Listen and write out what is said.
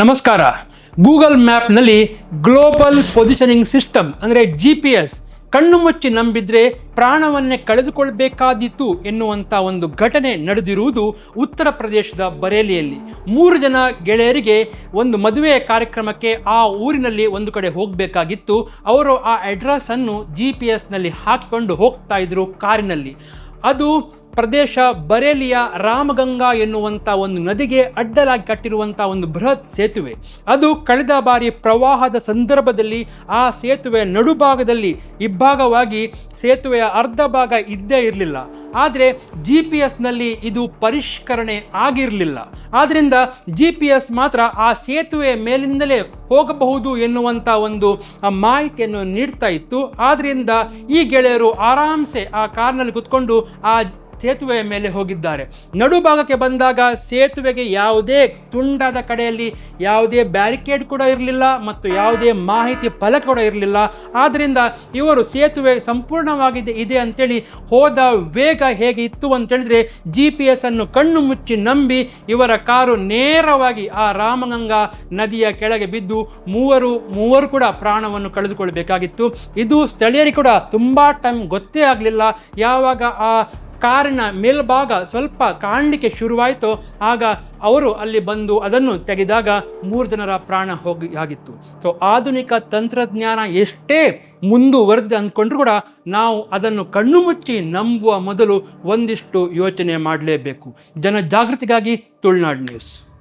ನಮಸ್ಕಾರ. ಗೂಗಲ್ ಮ್ಯಾಪ್ನಲ್ಲಿ global positioning system ಅಂದರೆ ಜಿ ಪಿ ಎಸ್ ಕಣ್ಣು ಮುಚ್ಚಿ ನಂಬಿದ್ರೆ ಪ್ರಾಣವನ್ನೇ ಕಳೆದುಕೊಳ್ಬೇಕಾದೀತು ಎನ್ನುವಂಥ ಒಂದು ಘಟನೆ ನಡೆದಿರುವುದು ಉತ್ತರ ಪ್ರದೇಶದ ಬರೇಲಿಯಲ್ಲಿ. ಮೂರು ಜನ ಗೆಳೆಯರಿಗೆ ಒಂದು ಮದುವೆಯ ಕಾರ್ಯಕ್ರಮಕ್ಕೆ ಆ ಊರಿನಲ್ಲಿ ಒಂದು ಕಡೆ ಹೋಗಬೇಕಾಗಿತ್ತು. ಅವರು ಆ ಅಡ್ರೆಸ್ಸನ್ನು ಜಿ ಪಿ ಎಸ್ನಲ್ಲಿ ಹಾಕಿಕೊಂಡು ಹೋಗ್ತಾ ಇದ್ರು ಕಾರಿನಲ್ಲಿ. ಅದು ಪ್ರದೇಶ ಬರೇಲಿಯ ರಾಮಗಂಗಾ ಎನ್ನುವಂಥ ಒಂದು ನದಿಗೆ ಅಡ್ಡಲಾಗಿ ಕಟ್ಟಿರುವಂಥ ಒಂದು ಬೃಹತ್ ಸೇತುವೆ. ಅದು ಕಳೆದ ಬಾರಿ ಪ್ರವಾಹದ ಸಂದರ್ಭದಲ್ಲಿ ಆ ಸೇತುವೆ ನಡುಭಾಗದಲ್ಲಿ ಇಬ್ಬಾಗವಾಗಿ ಸೇತುವೆಯ ಅರ್ಧ ಭಾಗ ಇದ್ದೇ ಇರಲಿಲ್ಲ. ಆದರೆ ಜಿ ಪಿ ಎಸ್ನಲ್ಲಿ ಇದು ಪರಿಷ್ಕರಣೆ ಆಗಿರಲಿಲ್ಲ. ಆದ್ದರಿಂದ ಜಿ ಪಿ ಎಸ್ ಮಾತ್ರ ಆ ಸೇತುವೆ ಮೇಲಿಂದಲೇ ಹೋಗಬಹುದು ಎನ್ನುವಂಥ ಒಂದು ಮಾಹಿತಿಯನ್ನು ನೀಡ್ತಾ ಇತ್ತು. ಆದ್ದರಿಂದ ಈ ಗೆಳೆಯರು ಆರಾಮ್ಸೆ ಆ ಕಾರ್ನಲ್ಲಿ ಕುತ್ಕೊಂಡು ಆ ಸೇತುವೆಯ ಮೇಲೆ ಹೋಗಿದ್ದಾರೆ. ನಡುಭಾಗಕ್ಕೆ ಬಂದಾಗ ಸೇತುವೆಗೆ ಯಾವುದೇ ತುಂಡಾದ ಕಡೆಯಲ್ಲಿ ಯಾವುದೇ ಬ್ಯಾರಿಕೇಡ್ ಕೂಡ ಇರಲಿಲ್ಲ ಮತ್ತು ಯಾವುದೇ ಮಾಹಿತಿ ಫಲಕ ಕೂಡ ಇರಲಿಲ್ಲ. ಆದ್ದರಿಂದ ಇವರು ಸೇತುವೆ ಸಂಪೂರ್ಣವಾಗಿದೆ, ಇದೆ ಅಂತೇಳಿ ಹೋದ ವೇಗ ಹೇಗೆ ಇತ್ತು ಅಂತೇಳಿದ್ರೆ ಜಿ ಪಿ ಎಸ್ ಅನ್ನು ಕಣ್ಣು ಮುಚ್ಚಿ ನಂಬಿ ಇವರ ಕಾರು ನೇರವಾಗಿ ಆ ರಾಮಗಂಗಾ ನದಿಯ ಕೆಳಗೆ ಬಿದ್ದು ಮೂವರು ಮೂವರು ಕೂಡ ಪ್ರಾಣವನ್ನು ಕಳೆದುಕೊಳ್ಳಬೇಕಾಗಿತ್ತು ಇದು ಸ್ಥಳೀಯರಿಗೆ ಕೂಡ ತುಂಬ ಟೈಮ್ ಗೊತ್ತೇ ಆಗಲಿಲ್ಲ. ಯಾವಾಗ ಆ ಕಾರಿನ ಮೇಲ್ಭಾಗ ಸ್ವಲ್ಪ ಕಾಣಲಿಕ್ಕೆ ಶುರುವಾಯಿತು. ಆಗ ಅವರು ಅಲ್ಲಿ ಬಂದು ಅದನ್ನು ತೆಗೆದಾಗ ಮೂರು ಜನರ ಪ್ರಾಣ ಹೋಗಿ ಆಗಿತ್ತು. ಸೊ ಆಧುನಿಕ ತಂತ್ರಜ್ಞಾನ ಎಷ್ಟೇ ಮುಂದುವರೆದಿದೆ ಅಂದ್ಕೊಂಡ್ರು ಕೂಡ ನಾವು ಅದನ್ನು ಕಣ್ಣು ಮುಚ್ಚಿ ನಂಬುವ ಮೊದಲು ಒಂದಿಷ್ಟು ಯೋಚನೆ ಮಾಡಲೇಬೇಕು. ಜನ ಜಾಗೃತಿಗಾಗಿ ತುಳುನಾಡು ನ್ಯೂಸ್.